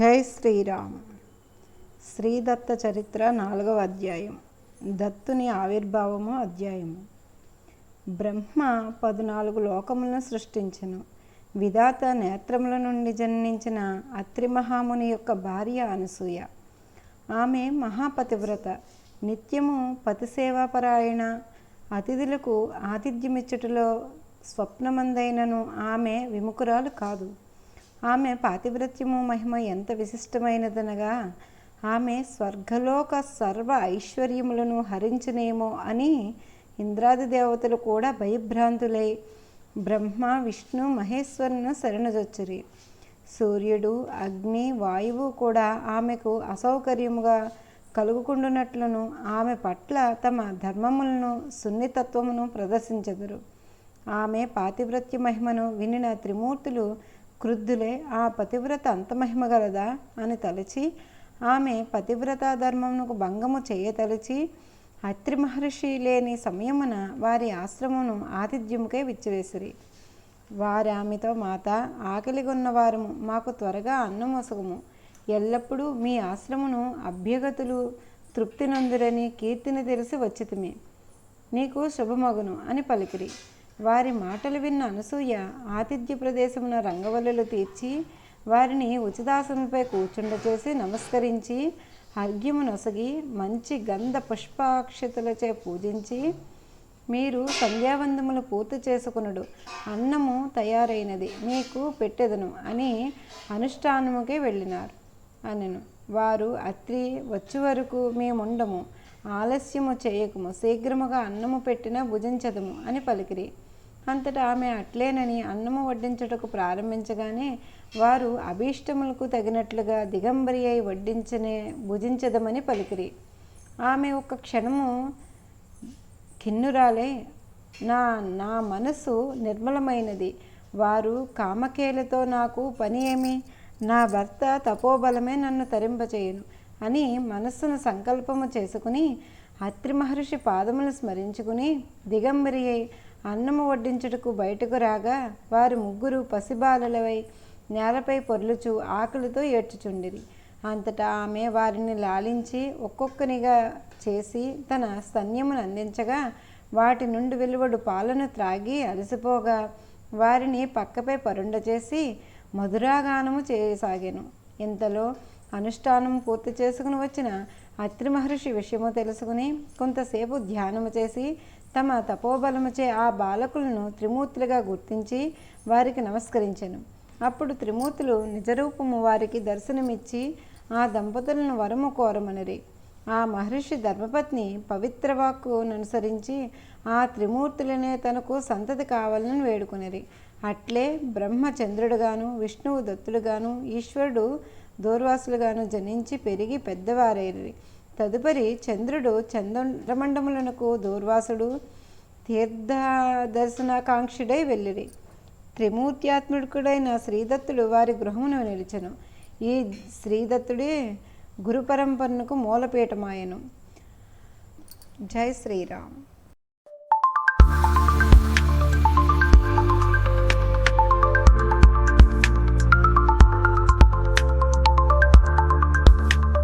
జై శ్రీరామ్. శ్రీదత్త చరిత్ర నాలుగవ అధ్యాయం. దత్తుని ఆవిర్భావము అధ్యాయము. బ్రహ్మ పద్నాలుగు లోకములను సృష్టించెను. విధాత నేత్రముల నుండి జన్మించిన అత్రి మహాముని యొక్క భార్య అనసూయ. ఆమె మహాపతివ్రత. నిత్యము పతిసేవాపరాయణ. అతిథులకు ఆతిథ్యమిచ్చుటలో స్వప్నమందైనను ఆమె విముఖురాలు కాదు. ఆమె పాతివ్రత్యము మహిమ ఎంత విశిష్టమైనదనగా ఆమె స్వర్గలోక సర్వ ఐశ్వర్యములను హరించనేమో అని ఇంద్రాది దేవతలు కూడా భయభ్రాంతులై బ్రహ్మ విష్ణు మహేశ్వరును శరణజొచ్చిరి. సూర్యుడు అగ్ని వాయువు కూడా ఆమెకు అసౌకర్యముగా కలుగుకుండునట్లును ఆమె పట్ల తమ ధర్మములను సున్నితత్వమును ప్రదర్శించెదరు. ఆమె పాతివ్రత్య మహిమను వినిన త్రిమూర్తులు క్రుద్ధులే ఆ పతివ్రత అంత మహిమ గలదా అని తలచి ఆమె పతివ్రత ధర్మమునకు భంగము చేయతలిచి అత్రి మహర్షి లేని సమయమున వారి ఆశ్రమమును ఆతిథ్యముకే విచ్చివేసిరి. వారి ఆమెతో మాత ఆకలిగొన్నవారము మాకు త్వరగా అన్నం వసగము. ఎల్లప్పుడూ మీ ఆశ్రమను అభ్యగతులు తృప్తి నందురని కీర్తిని తెలిసి వచ్చితిమి. నీకు శుభమగును అని పలికిరి. వారి మాటలు విన్న అనసూయ ఆతిథ్య ప్రదేశమున రంగవల్లులు తీర్చి వారిని ఉచితాసనపై కూర్చుండచేసి నమస్కరించి అర్ఘ్యము నొసగి మంచి గంధ పుష్పాక్షతలచే పూజించి మీరు సంధ్యావందములు పూర్తి చేసుకునుడు అన్నము తయారైనది మీకు పెట్టెదను అని అనుష్ఠానముకే వెళ్ళినారు. అనెను వారు అత్రి వచ్చి వరకు మేముండము ఆలస్యము చేయకము శీఘ్రముగా అన్నము పెట్టిన భుజించదము అని పలికిరి. అంతటా ఆమె అట్లేనని అన్నము వడ్డించుటకు ప్రారంభించగానే వారు అభీష్టములకు తగినట్లుగా దిగంబరి అయి వడ్డించనే భుజించదమని పలికిరి. ఆమె ఒక క్షణము కిన్నురాలే నా నా మనసు నిర్మలమైనది. వారు కామకేలతో నాకు పని ఏమి? నా భర్త తపోబలమే నన్ను తరింపచేయను అని మనస్సును సంకల్పము చేసుకుని అత్రి మహర్షి పాదములు స్మరించుకుని దిగంబరి అయి అన్నము వడ్డించుటకు బయటకు రాగా వారు ముగ్గురు పసిబాలలవై నేలపై పొర్లుచు ఆకలితో ఏడ్చుచుండిరి. అంతటా ఆమె వారిని లాలించి ఒక్కొక్కనిగా చేసి తన సన్యమును అందించగా వాటి నుండి వెలువడు పాలను త్రాగి అలసిపోగా వారిని పక్కపై పరుండ చేసి మధురాగానము చేయసాగాను. ఇంతలో అనుష్ఠానం పూర్తి చేసుకుని వచ్చిన అత్రి మహర్షి విషయము తెలుసుకుని కొంతసేపు ధ్యానము చేసి తమ తపోబలముచే ఆ బాలకులను త్రిమూర్తులుగా గుర్తించి వారికి నమస్కరించాను. అప్పుడు త్రిమూర్తులు నిజరూపము వారికి దర్శనమిచ్చి ఆ దంపతులను వరము కోరమనిరి. ఆ మహర్షి ధర్మపత్ని పవిత్రవాక్కును అనుసరించి ఆ త్రిమూర్తులనే తనకు సంతతి కావాలని వేడుకునిరి. అట్లే బ్రహ్మచంద్రుడుగాను విష్ణువు దత్తుడుగాను ఈశ్వరుడు దూర్వాసులుగాను జనించి పెరిగి పెద్దవారైరి. తదుపరి చంద్రుడు చంద్రమండములనకు దూర్వాసుడు తీర్థ దర్శనాకాంక్షుడై వెళ్ళిరి. త్రిమూర్త్యాత్మకుడైన శ్రీదత్తుడు వారి గృహమును నిలిచెను. ఈ శ్రీదత్తుడే గురు పరంపరనకు మూలపీఠమాయను. జై శ్రీరామ్.